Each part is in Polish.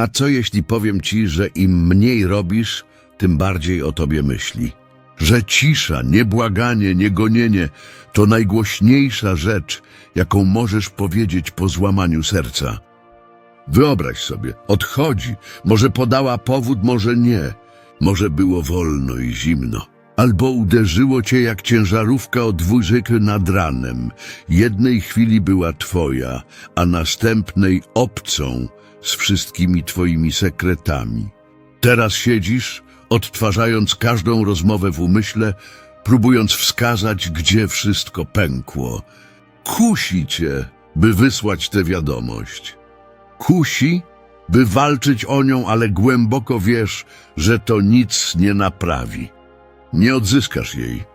A co jeśli powiem ci, że im mniej robisz, tym bardziej o tobie myśli? Że cisza, niebłaganie, niegonienie to najgłośniejsza rzecz, jaką możesz powiedzieć po złamaniu serca. Wyobraź sobie, odchodzi, może podała powód, może nie, może było wolno i zimno. Albo uderzyło cię jak ciężarówka o dwójzyky nad ranem. Jednej chwili była twoja, a następnej obcą z wszystkimi twoimi sekretami. Teraz siedzisz, odtwarzając każdą rozmowę w umyśle, próbując wskazać, gdzie wszystko pękło. Kusi cię, by wysłać tę wiadomość. Kusi, by walczyć o nią, ale głęboko wiesz, że to nic nie naprawi. Nie odzyskasz jej.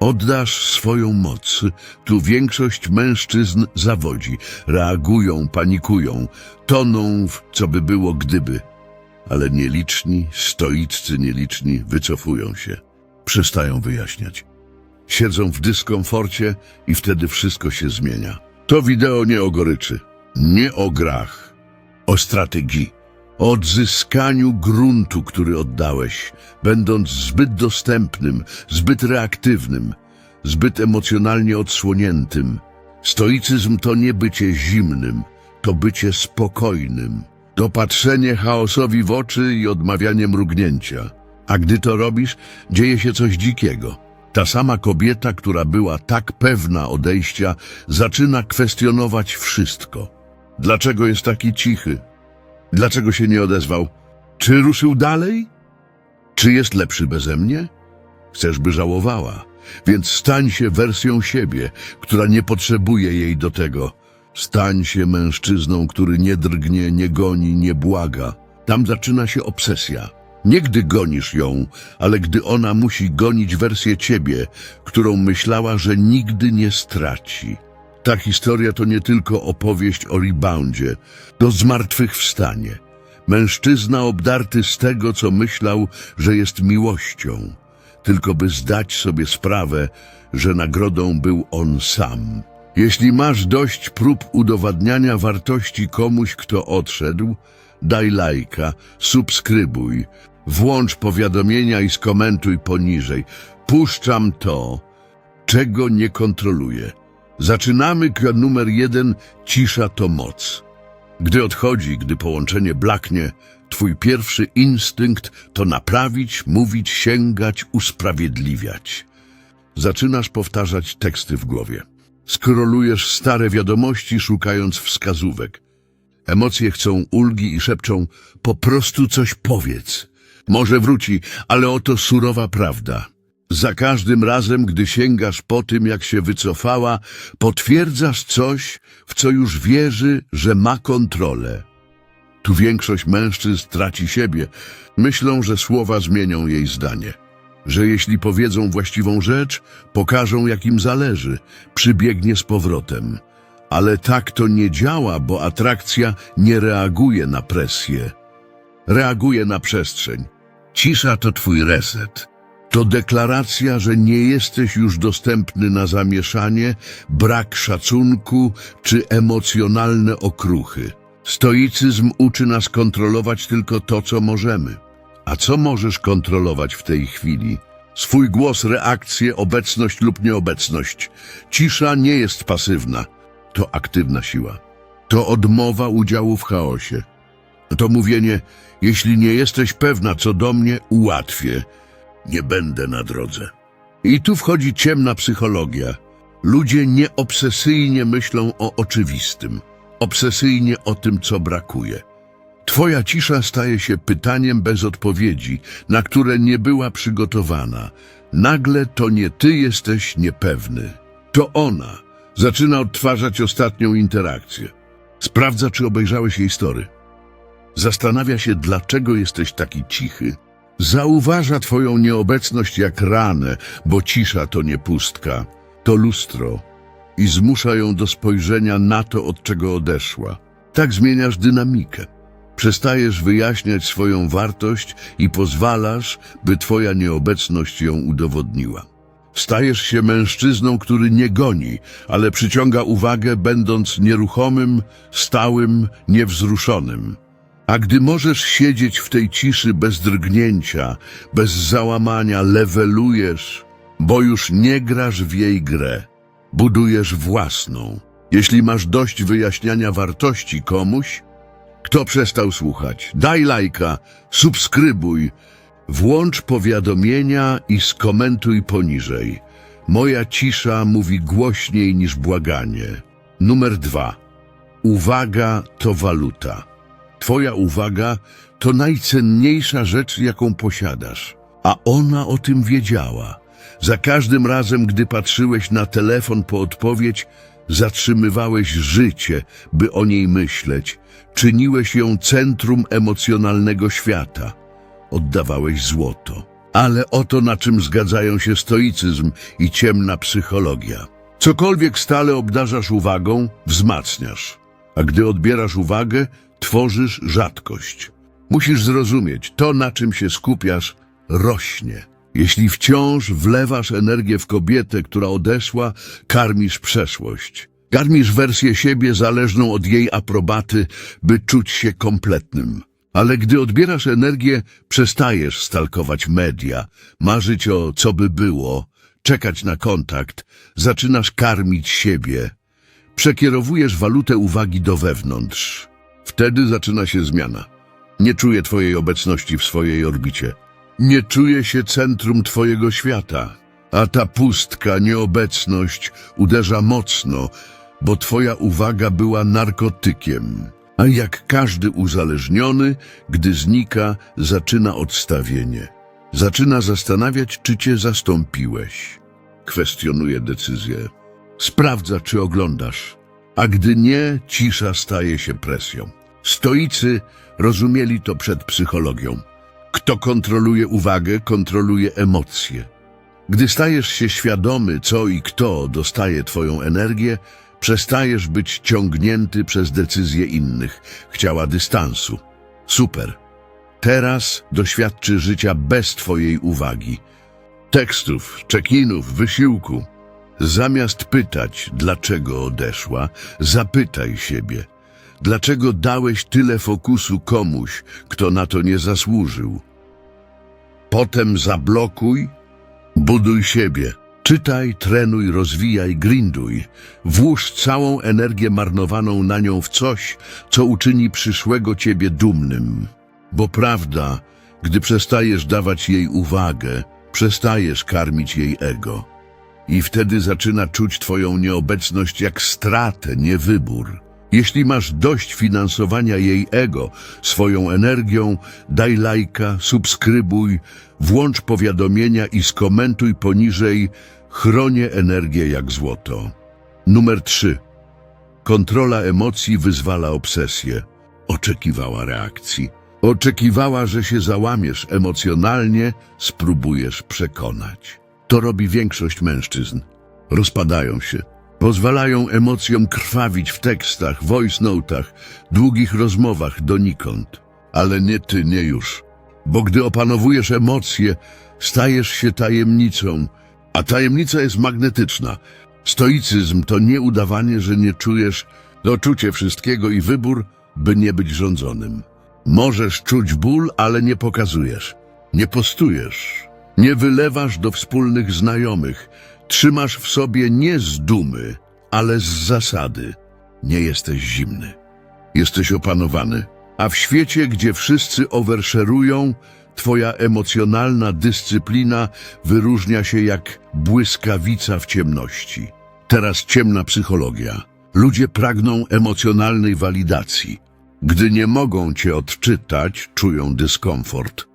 Oddasz swoją moc. Tu większość mężczyzn zawodzi, reagują, panikują, toną w co by było gdyby. Ale nieliczni, stoiccy nieliczni wycofują się. Przestają wyjaśniać. Siedzą w dyskomforcie i wtedy wszystko się zmienia. To wideo nie o goryczy, nie o grach, o strategii, o odzyskaniu gruntu, który oddałeś, będąc zbyt dostępnym, zbyt reaktywnym, zbyt emocjonalnie odsłoniętym. Stoicyzm to nie bycie zimnym, to bycie spokojnym, to patrzenie chaosowi w oczy i odmawianie mrugnięcia. A gdy to robisz, dzieje się coś dzikiego. Ta sama kobieta, która była tak pewna odejścia, zaczyna kwestionować wszystko. Dlaczego jest taki cichy? Dlaczego się nie odezwał? Czy ruszył dalej? Czy jest lepszy beze mnie? Chcesz, by żałowała, więc stań się wersją siebie, która nie potrzebuje jej do tego. Stań się mężczyzną, który nie drgnie, nie goni, nie błaga. Tam zaczyna się obsesja. Nie gdy gonisz ją, ale gdy ona musi gonić wersję ciebie, którą myślała, że nigdy nie straci. Ta historia to nie tylko opowieść o reboundzie, to zmartwychwstanie. Mężczyzna obdarty z tego, co myślał, że jest miłością, tylko by zdać sobie sprawę, że nagrodą był on sam. Jeśli masz dość prób udowadniania wartości komuś, kto odszedł, daj lajka, subskrybuj, włącz powiadomienia i skomentuj poniżej. Puszczam to, czego nie kontroluję. Zaczynamy numer jeden, cisza to moc. Gdy odchodzi, gdy połączenie blaknie, twój pierwszy instynkt to naprawić, mówić, sięgać, usprawiedliwiać. Zaczynasz powtarzać teksty w głowie. Skrolujesz stare wiadomości, szukając wskazówek. Emocje chcą ulgi i szepczą, po prostu coś powiedz. Może wróci, ale oto surowa prawda. Za każdym razem, gdy sięgasz po tym, jak się wycofała, potwierdzasz coś, w co już wierzy, że ma kontrolę. Tu większość mężczyzn traci siebie. Myślą, że słowa zmienią jej zdanie. Że jeśli powiedzą właściwą rzecz, pokażą, jak im zależy, przybiegnie z powrotem. Ale tak to nie działa, bo atrakcja nie reaguje na presję. Reaguje na przestrzeń. Cisza to twój reset. To deklaracja, że nie jesteś już dostępny na zamieszanie, brak szacunku czy emocjonalne okruchy. Stoicyzm uczy nas kontrolować tylko to, co możemy. A co możesz kontrolować w tej chwili? Swój głos, reakcję, obecność lub nieobecność. Cisza nie jest pasywna. To aktywna siła. To odmowa udziału w chaosie. To mówienie, jeśli nie jesteś pewna co do mnie, ułatwię. Nie będę na drodze. I tu wchodzi ciemna psychologia. Ludzie nieobsesyjnie myślą o oczywistym, obsesyjnie o tym, co brakuje. Twoja cisza staje się pytaniem bez odpowiedzi, na które nie była przygotowana. Nagle to nie ty jesteś niepewny. To ona zaczyna odtwarzać ostatnią interakcję. Sprawdza, czy obejrzałeś jej story. Zastanawia się, dlaczego jesteś taki cichy. Zauważa twoją nieobecność jak ranę, bo cisza to nie pustka, to lustro i zmusza ją do spojrzenia na to, od czego odeszła. Tak zmieniasz dynamikę. Przestajesz wyjaśniać swoją wartość i pozwalasz, by twoja nieobecność ją udowodniła. Stajesz się mężczyzną, który nie goni, ale przyciąga uwagę, będąc nieruchomym, stałym, niewzruszonym. A gdy możesz siedzieć w tej ciszy bez drgnięcia, bez załamania, lewelujesz, bo już nie grasz w jej grę, budujesz własną. Jeśli masz dość wyjaśniania wartości komuś, kto przestał słuchać, daj lajka, subskrybuj, włącz powiadomienia i skomentuj poniżej. Moja cisza mówi głośniej niż błaganie. Numer dwa. Uwaga to waluta. Twoja uwaga to najcenniejsza rzecz, jaką posiadasz, a ona o tym wiedziała. Za każdym razem, gdy patrzyłeś na telefon po odpowiedź, zatrzymywałeś życie, by o niej myśleć. Czyniłeś ją centrum emocjonalnego świata. Oddawałeś złoto. Ale oto na czym zgadzają się stoicyzm i ciemna psychologia. Cokolwiek stale obdarzasz uwagą, wzmacniasz. A gdy odbierasz uwagę, tworzysz rzadkość. Musisz zrozumieć, to na czym się skupiasz, rośnie. Jeśli wciąż wlewasz energię w kobietę, która odeszła, karmisz przeszłość. Karmisz wersję siebie zależną od jej aprobaty, by czuć się kompletnym. Ale gdy odbierasz energię, przestajesz stalkować media, marzyć o co by było, czekać na kontakt, zaczynasz karmić siebie. Przekierowujesz walutę uwagi do wewnątrz. Wtedy zaczyna się zmiana. Nie czuję Twojej obecności w swojej orbicie. Nie czuję się centrum Twojego świata. A ta pustka, nieobecność uderza mocno, bo Twoja uwaga była narkotykiem. A jak każdy uzależniony, gdy znika, zaczyna odstawienie. Zaczyna zastanawiać, czy Cię zastąpiłeś. Kwestionuje decyzję. Sprawdza, czy oglądasz. A gdy nie, cisza staje się presją. Stoicy rozumieli to przed psychologią. Kto kontroluje uwagę, kontroluje emocje. Gdy stajesz się świadomy, co i kto dostaje Twoją energię, przestajesz być ciągnięty przez decyzje innych. Chciała dystansu. Super. Teraz doświadczy życia bez Twojej uwagi. Tekstów, check-inów, wysiłku. Zamiast pytać, dlaczego odeszła, zapytaj siebie, dlaczego dałeś tyle fokusu komuś, kto na to nie zasłużył. Potem zablokuj, buduj siebie. Czytaj, trenuj, rozwijaj, grinduj. Włóż całą energię marnowaną na nią w coś, co uczyni przyszłego ciebie dumnym. Bo prawda, gdy przestajesz dawać jej uwagę, przestajesz karmić jej ego. I wtedy zaczyna czuć Twoją nieobecność jak stratę, nie wybór. Jeśli masz dość finansowania jej ego swoją energią, daj lajka, subskrybuj, włącz powiadomienia i skomentuj poniżej Chronię energię jak złoto. Numer 3. Kontrola emocji wyzwala obsesję. Oczekiwała reakcji. Oczekiwała, że się załamiesz emocjonalnie, spróbujesz przekonać. To robi większość mężczyzn. Rozpadają się. Pozwalają emocjom krwawić w tekstach, voice notach, długich rozmowach donikąd. Ale nie ty, nie już. Bo gdy opanowujesz emocje, stajesz się tajemnicą, a tajemnica jest magnetyczna. Stoicyzm to nie udawanie, że nie czujesz, to czucie wszystkiego i wybór, by nie być rządzonym. Możesz czuć ból, ale nie pokazujesz. Nie postujesz. Nie wylewasz do wspólnych znajomych. Trzymasz w sobie nie z dumy, ale z zasady. Nie jesteś zimny. Jesteś opanowany. A w świecie, gdzie wszyscy overszerują, twoja emocjonalna dyscyplina wyróżnia się jak błyskawica w ciemności. Teraz ciemna psychologia. Ludzie pragną emocjonalnej walidacji. Gdy nie mogą cię odczytać, czują dyskomfort.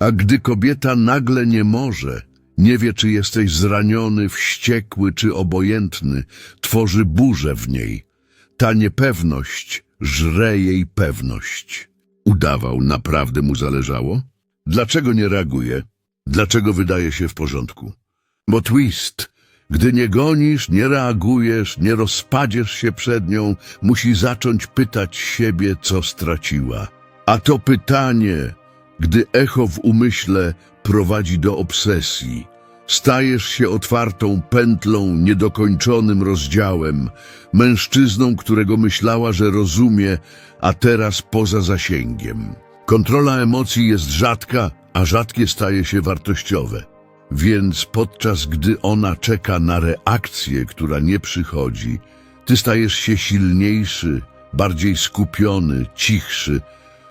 A gdy kobieta nagle nie może, nie wie, czy jesteś zraniony, wściekły czy obojętny, tworzy burzę w niej. Ta niepewność żre jej pewność. Udawał, naprawdę mu zależało? Dlaczego nie reaguje? Dlaczego wydaje się w porządku? Bo twist, gdy nie gonisz, nie reagujesz, nie rozpadziesz się przed nią, musi zacząć pytać siebie, co straciła. A to pytanie, gdy echo w umyśle prowadzi do obsesji, Stajesz się otwartą pętlą, niedokończonym rozdziałem, mężczyzną, którego myślała, że rozumie, a teraz poza zasięgiem. Kontrola emocji jest rzadka, a rzadkie staje się wartościowe. Więc podczas gdy ona czeka na reakcję, która nie przychodzi, ty stajesz się silniejszy, bardziej skupiony, cichszy,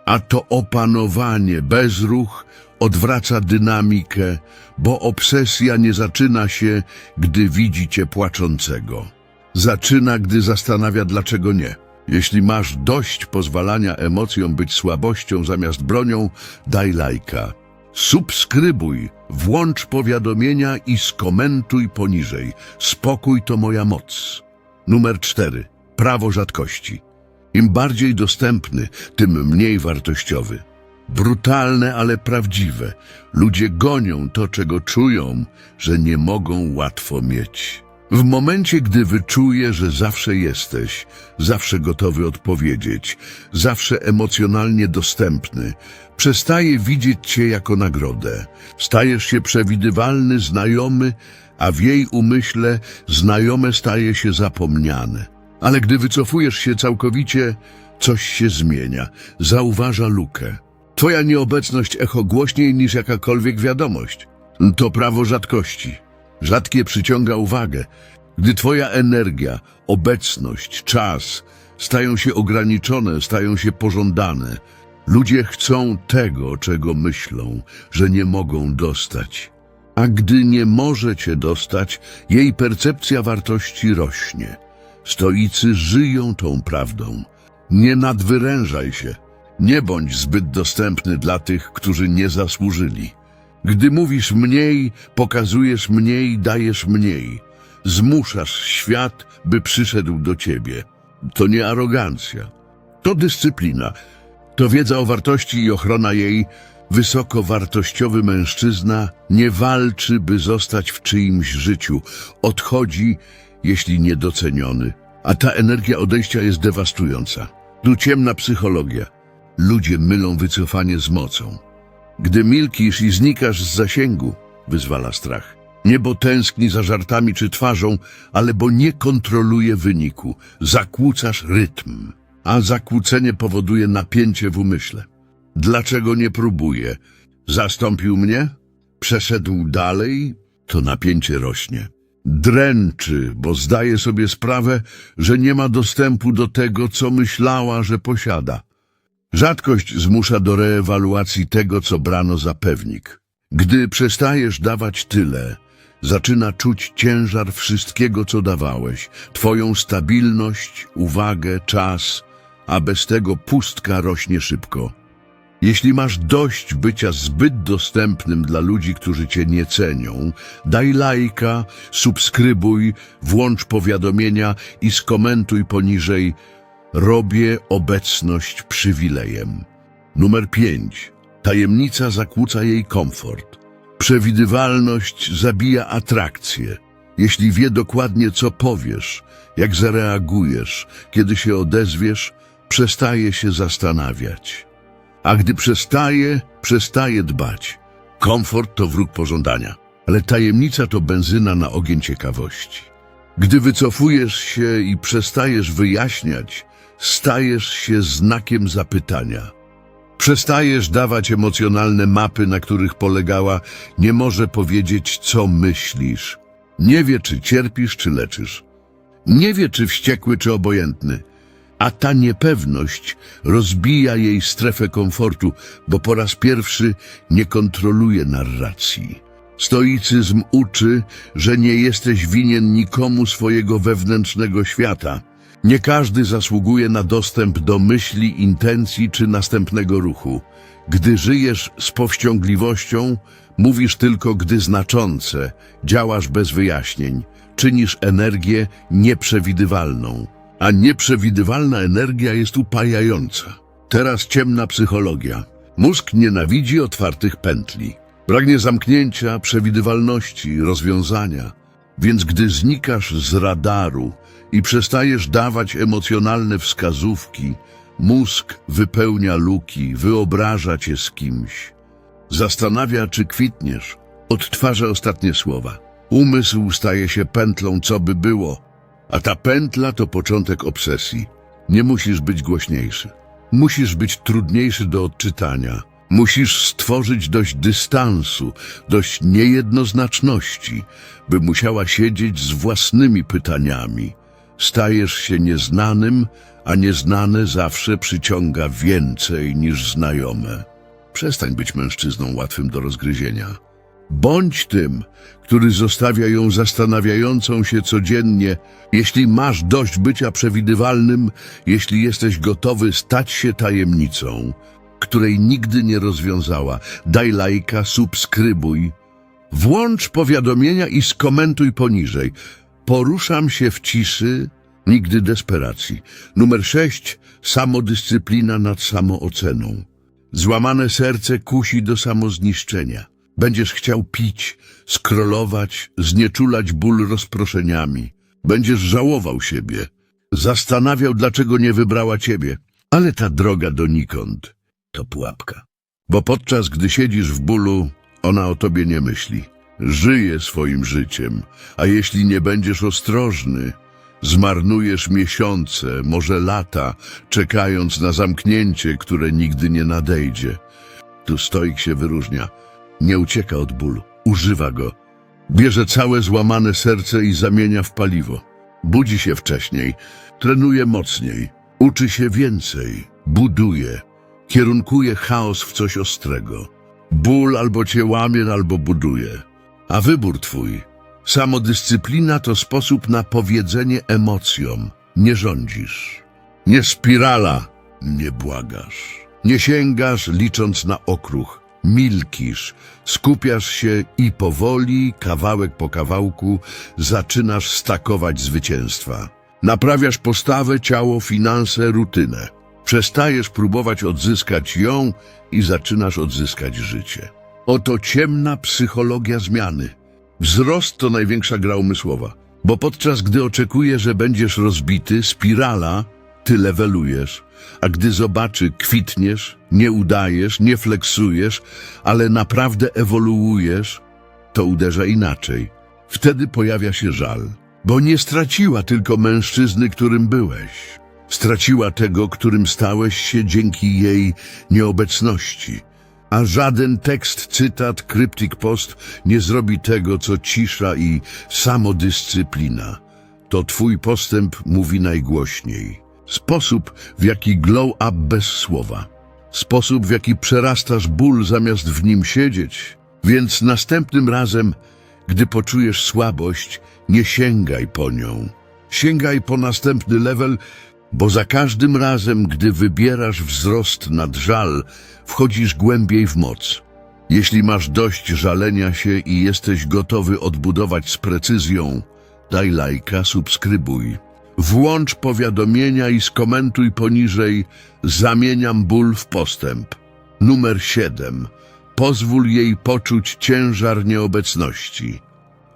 a to opanowanie, bezruch odwraca dynamikę, bo obsesja nie zaczyna się, gdy widzi cię płaczącego. Zaczyna, gdy zastanawia, dlaczego nie. Jeśli masz dość pozwalania emocjom być słabością zamiast bronią, daj lajka. Subskrybuj, włącz powiadomienia i skomentuj poniżej. Spokój to moja moc. Numer 4. Prawo rzadkości. Im bardziej dostępny, tym mniej wartościowy. Brutalne, ale prawdziwe. Ludzie gonią to, czego czują, że nie mogą łatwo mieć. W momencie, gdy wyczuje, że zawsze jesteś, zawsze gotowy odpowiedzieć, zawsze emocjonalnie dostępny, przestaje widzieć cię jako nagrodę. Stajesz się przewidywalny, znajomy, a w jej umyśle znajome staje się zapomniane. Ale gdy wycofujesz się całkowicie, coś się zmienia. Zauważa lukę. Twoja nieobecność echo głośniej niż jakakolwiek wiadomość. To prawo rzadkości. Rzadkie przyciąga uwagę. Gdy twoja energia, obecność, czas stają się ograniczone, stają się pożądane, ludzie chcą tego, czego myślą, że nie mogą dostać. A gdy nie możecie dostać, jej percepcja wartości rośnie. Stoicy żyją tą prawdą. Nie nadwyrężaj się. Nie bądź zbyt dostępny dla tych, którzy nie zasłużyli. Gdy mówisz mniej, pokazujesz mniej, dajesz mniej. Zmuszasz świat, by przyszedł do ciebie. To nie arogancja. To dyscyplina. To wiedza o wartości i ochrona jej. Wysoko wartościowy mężczyzna nie walczy, by zostać w czyimś życiu. Odchodzi, jeśli niedoceniony. A ta energia odejścia jest dewastująca. Tu ciemna psychologia. Ludzie mylą wycofanie z mocą. Gdy milkisz i znikasz z zasięgu, wyzwala strach. Nie bo tęskni za żartami czy twarzą, ale bo nie kontroluje wyniku. Zakłócasz rytm, a zakłócenie powoduje napięcie w umyśle. Dlaczego nie próbuje? Zastąpił mnie? Przeszedł dalej? To napięcie rośnie. Dręczy, bo zdaje sobie sprawę, że nie ma dostępu do tego, co myślała, że posiada. Rzadkość zmusza do reewaluacji tego, co brano za pewnik. Gdy przestajesz dawać tyle, zaczyna czuć ciężar wszystkiego, co dawałeś, twoją stabilność, uwagę, czas, a bez tego pustka rośnie szybko. Jeśli masz dość bycia zbyt dostępnym dla ludzi, którzy cię nie cenią, daj lajka, subskrybuj, włącz powiadomienia i skomentuj poniżej Robię obecność przywilejem. Numer 5. Tajemnica zakłóca jej komfort. Przewidywalność zabija atrakcję. Jeśli wie dokładnie, co powiesz, jak zareagujesz, kiedy się odezwiesz, przestaje się zastanawiać. A gdy przestaje, przestaje dbać. Komfort to wróg pożądania, ale tajemnica to benzyna na ogień ciekawości. Gdy wycofujesz się i przestajesz wyjaśniać, stajesz się znakiem zapytania. Przestajesz dawać emocjonalne mapy, na których polegała, nie może powiedzieć, co myślisz. Nie wie, czy cierpisz, czy leczysz. Nie wie, czy wściekły, czy obojętny. A ta niepewność rozbija jej strefę komfortu, bo po raz pierwszy nie kontroluje narracji. Stoicyzm uczy, że nie jesteś winien nikomu swojego wewnętrznego świata. Nie każdy zasługuje na dostęp do myśli, intencji czy następnego ruchu. Gdy żyjesz z powściągliwością, mówisz tylko gdy znaczące, działasz bez wyjaśnień, czynisz energię nieprzewidywalną. A nieprzewidywalna energia jest upajająca. Teraz ciemna psychologia. Mózg nienawidzi otwartych pętli. Pragnie zamknięcia, przewidywalności, rozwiązania. Więc gdy znikasz z radaru i przestajesz dawać emocjonalne wskazówki, mózg wypełnia luki, wyobraża cię z kimś. Zastanawia, czy kwitniesz, Odtwarza ostatnie słowa. Umysł staje się pętlą, co by było, a ta pętla to początek obsesji. Nie musisz być głośniejszy. Musisz być trudniejszy do odczytania. Musisz stworzyć dość dystansu, dość niejednoznaczności, by musiała siedzieć z własnymi pytaniami. Stajesz się nieznanym, a nieznane zawsze przyciąga więcej niż znajome. Przestań być mężczyzną łatwym do rozgryzienia. Bądź tym, który zostawia ją zastanawiającą się codziennie, jeśli masz dość bycia przewidywalnym, jeśli jesteś gotowy stać się tajemnicą, której nigdy nie rozwiązała. Daj lajka, subskrybuj, włącz powiadomienia i skomentuj poniżej. Poruszam się w ciszy, nigdy desperacji. Numer sześć. Samodyscyplina nad samooceną. Złamane serce kusi do samozniszczenia. Będziesz chciał pić, skrolować, znieczulać ból rozproszeniami. Będziesz żałował siebie. Zastanawiał, dlaczego nie wybrała ciebie. Ale ta droga donikąd to pułapka. Bo podczas gdy siedzisz w bólu, ona o tobie nie myśli. Żyje swoim życiem, a jeśli nie będziesz ostrożny, zmarnujesz miesiące, może lata, czekając na zamknięcie, które nigdy nie nadejdzie. Tu stoik się wyróżnia. Nie ucieka od bólu, używa go. Bierze całe złamane serce i zamienia w paliwo. Budzi się wcześniej, trenuje mocniej, uczy się więcej, buduje, kierunkuje chaos w coś ostrego. Ból albo cię łamie, albo buduje. A wybór twój. Samodyscyplina to sposób na powiedzenie emocjom. Nie rządzisz. Nie spirala, nie błagasz. Nie sięgasz, licząc na okruch. Milkisz, skupiasz się i powoli, kawałek po kawałku, zaczynasz stakować zwycięstwa. Naprawiasz postawę, ciało, finanse, rutynę. Przestajesz próbować odzyskać ją i zaczynasz odzyskać życie. Oto ciemna psychologia zmiany. Wzrost to największa gra umysłowa, bo podczas gdy oczekujesz, że będziesz rozbity, spirala, ty levelujesz, a gdy zobaczy, kwitniesz, nie udajesz, nie fleksujesz, ale naprawdę ewoluujesz, to uderza inaczej. Wtedy pojawia się żal, bo nie straciła tylko mężczyzny, którym byłeś. Straciła tego, którym stałeś się dzięki jej nieobecności. A żaden tekst, cytat, kryptyk post nie zrobi tego, co cisza i samodyscyplina. To twój postęp mówi najgłośniej. Sposób, w jaki glow up bez słowa. Sposób, w jaki przerastasz ból zamiast w nim siedzieć. Więc następnym razem, gdy poczujesz słabość, nie sięgaj po nią. Sięgaj po następny level, bo za każdym razem, gdy wybierasz wzrost nad żal, wchodzisz głębiej w moc. Jeśli masz dość żalenia się i jesteś gotowy odbudować z precyzją, daj lajka, subskrybuj. Włącz powiadomienia i skomentuj poniżej Zamieniam ból w postęp. Numer 7. Pozwól jej poczuć ciężar nieobecności.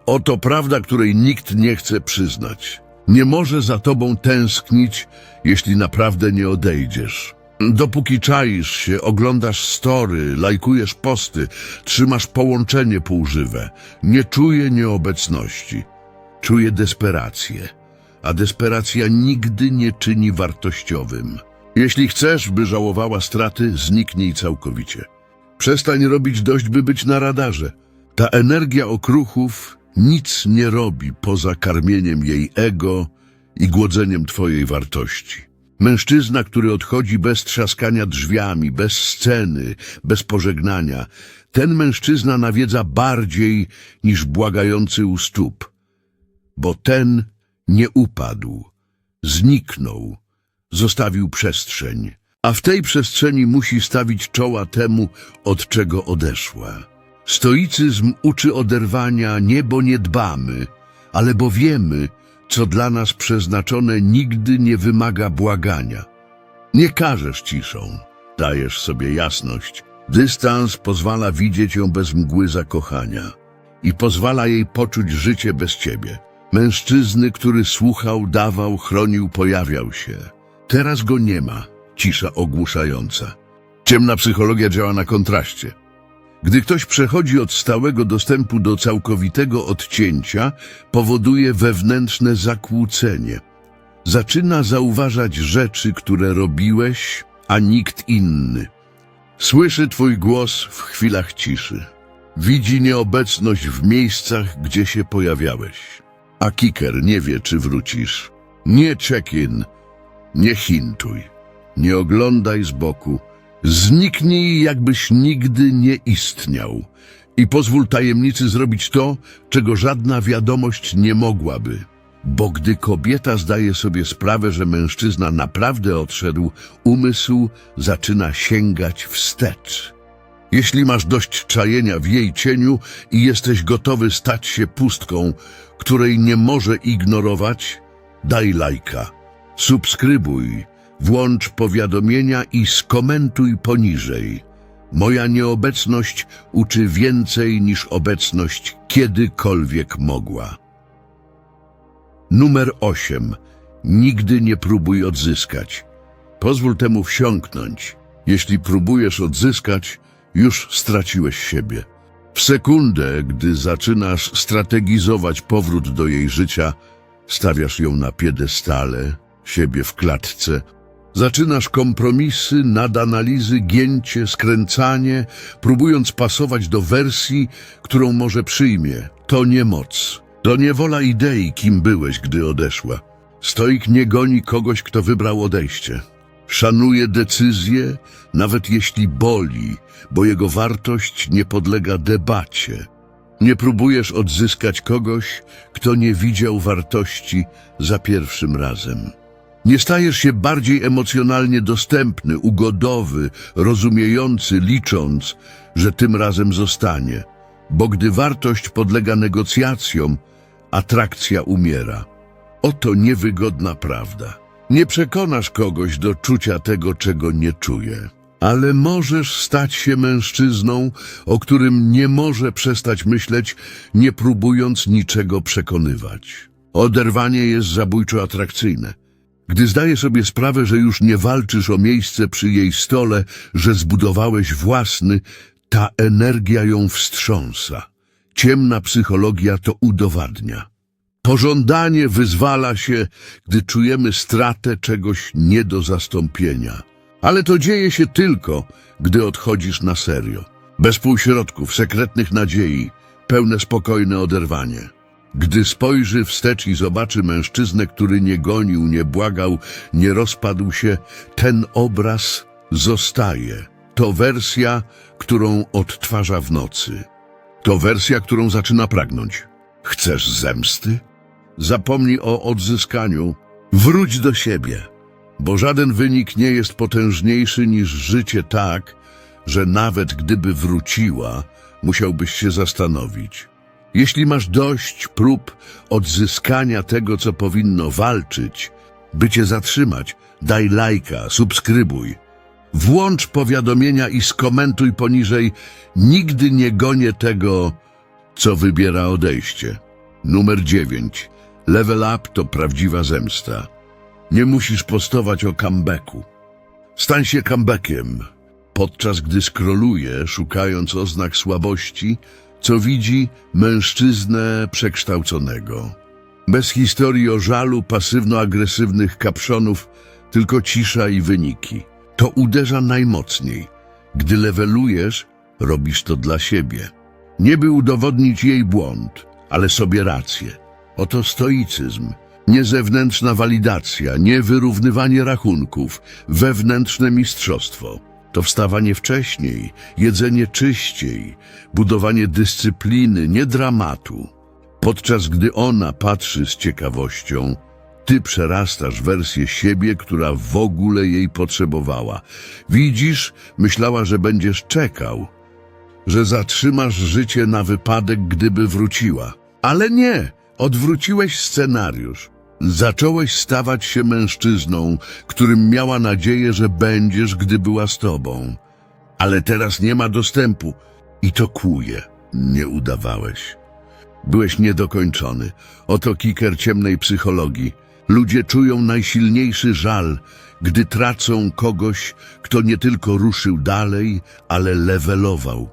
Oto prawda, której nikt nie chce przyznać. Nie może za tobą tęsknić, jeśli naprawdę nie odejdziesz. Dopóki czaisz się, oglądasz story, lajkujesz posty, trzymasz połączenie półżywe, nie czuje nieobecności. Czuje desperację, a desperacja nigdy nie czyni wartościowym. Jeśli chcesz, by żałowała straty, zniknij całkowicie. Przestań robić dość, by być na radarze. Ta energia okruchów nic nie robi poza karmieniem jej ego i głodzeniem twojej wartości. Mężczyzna, który odchodzi bez trzaskania drzwiami, bez sceny, bez pożegnania, ten mężczyzna nawiedza bardziej niż błagający u stóp, bo ten nie upadł, zniknął, zostawił przestrzeń, a w tej przestrzeni musi stawić czoła temu, od czego odeszła. Stoicyzm uczy oderwania nie bo nie dbamy, ale bo wiemy, co dla nas przeznaczone nigdy nie wymaga błagania. Nie każesz ciszą, dajesz sobie jasność. Dystans pozwala widzieć ją bez mgły zakochania i pozwala jej poczuć życie bez ciebie. Mężczyzny, który słuchał, dawał, chronił, pojawiał się. Teraz go nie ma, cisza ogłuszająca. Ciemna psychologia działa na kontraście. Gdy ktoś przechodzi od stałego dostępu do całkowitego odcięcia, powoduje wewnętrzne zakłócenie. Zaczyna zauważać rzeczy, które robiłeś, a nikt inny. Słyszy twój głos w chwilach ciszy. Widzi nieobecność w miejscach, gdzie się pojawiałeś. A kiker nie wie, czy wrócisz. Nie check-in, nie hintuj, nie oglądaj z boku. Zniknij, jakbyś nigdy nie istniał. I pozwól tajemnicy zrobić to, czego żadna wiadomość nie mogłaby. Bo gdy kobieta zdaje sobie sprawę, że mężczyzna naprawdę odszedł, umysł zaczyna sięgać wstecz. Jeśli masz dość czajenia w jej cieniu i jesteś gotowy stać się pustką, której nie może ignorować, daj lajka, subskrybuj, włącz powiadomienia i skomentuj poniżej. Moja nieobecność uczy więcej niż obecność kiedykolwiek mogła. Numer 8. Nigdy nie próbuj odzyskać. Pozwól temu wsiąknąć. Jeśli próbujesz odzyskać, już straciłeś siebie. W sekundę, gdy zaczynasz strategizować powrót do jej życia, stawiasz ją na piedestale, siebie w klatce, zaczynasz kompromisy, nadanalizy, gięcie, skręcanie, próbując pasować do wersji, którą może przyjmie. To nie moc. To niewola idei, kim byłeś, gdy odeszła. Stoik nie goni kogoś, kto wybrał odejście. Szanuje decyzję, nawet jeśli boli, bo jego wartość nie podlega debacie. Nie próbujesz odzyskać kogoś, kto nie widział wartości za pierwszym razem. Nie stajesz się bardziej emocjonalnie dostępny, ugodowy, rozumiejący, licząc, że tym razem zostanie. Bo gdy wartość podlega negocjacjom, atrakcja umiera. Oto niewygodna prawda. Nie przekonasz kogoś do czucia tego, czego nie czuje. Ale możesz stać się mężczyzną, o którym nie może przestać myśleć, nie próbując niczego przekonywać. Oderwanie jest zabójczo atrakcyjne. Gdy zdaje sobie sprawę, że już nie walczysz o miejsce przy jej stole, że zbudowałeś własny, ta energia ją wstrząsa. Ciemna psychologia to udowadnia. Pożądanie wyzwala się, gdy czujemy stratę czegoś nie do zastąpienia. Ale to dzieje się tylko, gdy odchodzisz na serio. Bez półśrodków, sekretnych nadziei, pełne spokojne oderwanie. Gdy spojrzy wstecz i zobaczy mężczyznę, który nie gonił, nie błagał, nie rozpadł się, ten obraz zostaje. To wersja, którą odtwarza w nocy. To wersja, którą zaczyna pragnąć. Chcesz zemsty? Zapomnij o odzyskaniu. Wróć do siebie, bo żaden wynik nie jest potężniejszy niż życie tak, że nawet gdyby wróciła, musiałbyś się zastanowić. Jeśli masz dość prób odzyskania tego, co powinno walczyć, by cię zatrzymać, daj lajka, subskrybuj. Włącz powiadomienia i skomentuj poniżej Nigdy nie gonię tego, co wybiera odejście. Numer 9. Level up to prawdziwa zemsta. Nie musisz postować o comebacku. Stań się comebackiem, podczas gdy skroluje, szukając oznak słabości, co widzi mężczyznę przekształconego. Bez historii o żalu pasywno-agresywnych kapszonów, tylko cisza i wyniki. To uderza najmocniej. Gdy lewelujesz, robisz to dla siebie. Nie by udowodnić jej błąd, ale sobie rację. Oto stoicyzm. Nie zewnętrzna walidacja, nie wyrównywanie rachunków, wewnętrzne mistrzostwo. To wstawanie wcześniej, jedzenie czyściej, budowanie dyscypliny, nie dramatu. Podczas gdy ona patrzy z ciekawością, ty przerastasz wersję siebie, która w ogóle jej potrzebowała. Widzisz, myślała, że będziesz czekał, że zatrzymasz życie na wypadek, gdyby wróciła. Ale nie, odwróciłeś scenariusz. Zacząłeś stawać się mężczyzną, którym miała nadzieję, że będziesz, gdy była z tobą. Ale teraz nie ma dostępu i to kłuje. Nie udawałeś. Byłeś niedokończony. Oto kiker ciemnej psychologii. Ludzie czują najsilniejszy żal, gdy tracą kogoś, kto nie tylko ruszył dalej, ale levelował.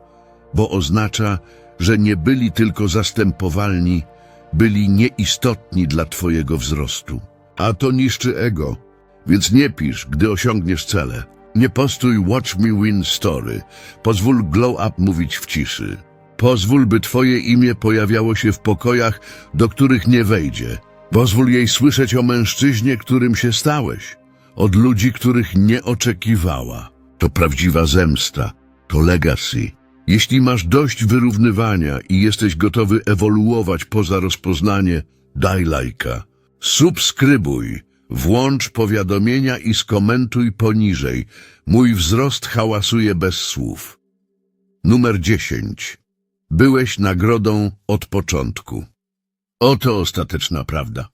bo oznacza, że nie byli tylko zastępowalni, byli nieistotni dla Twojego wzrostu. A to niszczy ego, więc nie pisz, gdy osiągniesz cele. Nie postuj Watch Me Win Story. Pozwól Glow Up mówić w ciszy. Pozwól, by Twoje imię pojawiało się w pokojach, do których nie wejdzie. Pozwól jej słyszeć o mężczyźnie, którym się stałeś. Od ludzi, których nie oczekiwała. To prawdziwa zemsta. To legacy. Jeśli masz dość wyrównywania i jesteś gotowy ewoluować poza rozpoznanie, daj lajka. Subskrybuj, włącz powiadomienia i skomentuj poniżej. Mój wzrost hałasuje bez słów. Numer 10. Byłeś nagrodą od początku. Oto ostateczna prawda.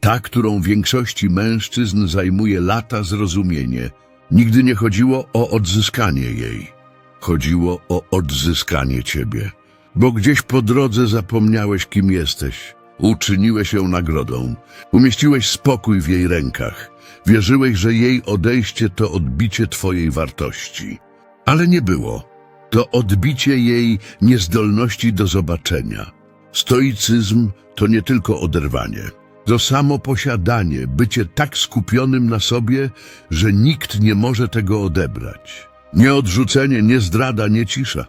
Ta, którą większości mężczyzn zajmuje lata zrozumienie. Nigdy nie chodziło o odzyskanie jej. Chodziło o odzyskanie ciebie. Bo gdzieś po drodze zapomniałeś, kim jesteś. Uczyniłeś ją nagrodą. Umieściłeś spokój w jej rękach. Wierzyłeś, że jej odejście to odbicie twojej wartości. Ale nie było. To odbicie jej niezdolności do zobaczenia. Stoicyzm to nie tylko oderwanie. To samo posiadanie, bycie tak skupionym na sobie, że nikt nie może tego odebrać. Nie odrzucenie, nie zdrada, nie cisza.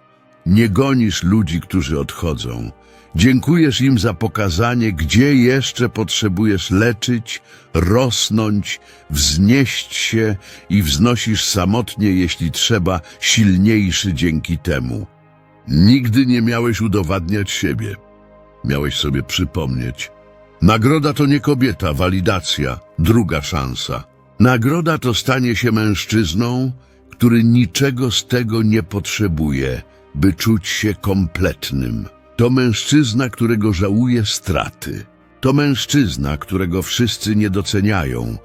Nie gonisz ludzi, którzy odchodzą. Dziękujesz im za pokazanie, gdzie jeszcze potrzebujesz leczyć, rosnąć, wznieść się i wznosisz samotnie, jeśli trzeba, silniejszy dzięki temu. Nigdy nie miałeś udowadniać siebie. Miałeś sobie przypomnieć. Nagroda to nie kobieta, walidacja, druga szansa. Nagroda to stanie się mężczyzną, który niczego z tego nie potrzebuje, by czuć się kompletnym. To mężczyzna, którego żałuje straty. To mężczyzna, którego wszyscy nie doceniają,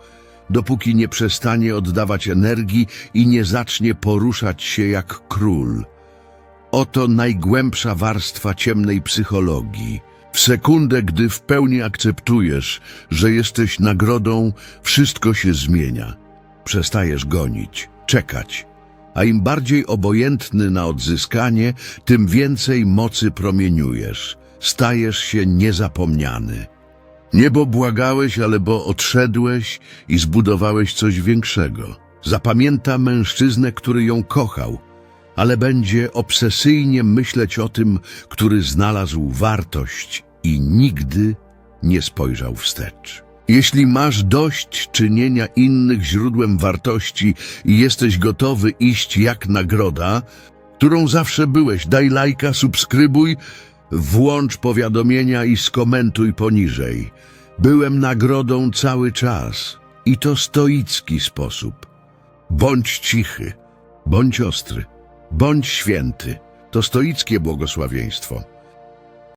dopóki nie przestanie oddawać energii i nie zacznie poruszać się jak król. Oto najgłębsza warstwa ciemnej psychologii. W sekundę, gdy w pełni akceptujesz, że jesteś nagrodą, wszystko się zmienia. Przestajesz gonić, czekać, a im bardziej obojętny na odzyskanie, tym więcej mocy promieniujesz. Stajesz się niezapomniany. Nie bo błagałeś, ale bo odszedłeś i zbudowałeś coś większego. Zapamięta mężczyznę, który ją kochał, ale będzie obsesyjnie myśleć o tym, który znalazł wartość i nigdy nie spojrzał wstecz. Jeśli masz dość czynienia innych źródłem wartości i jesteś gotowy iść jak nagroda, którą zawsze byłeś, daj lajka, subskrybuj, włącz powiadomienia i skomentuj poniżej. Byłem nagrodą cały czas i to stoicki sposób. Bądź cichy, bądź ostry, bądź święty. To stoickie błogosławieństwo.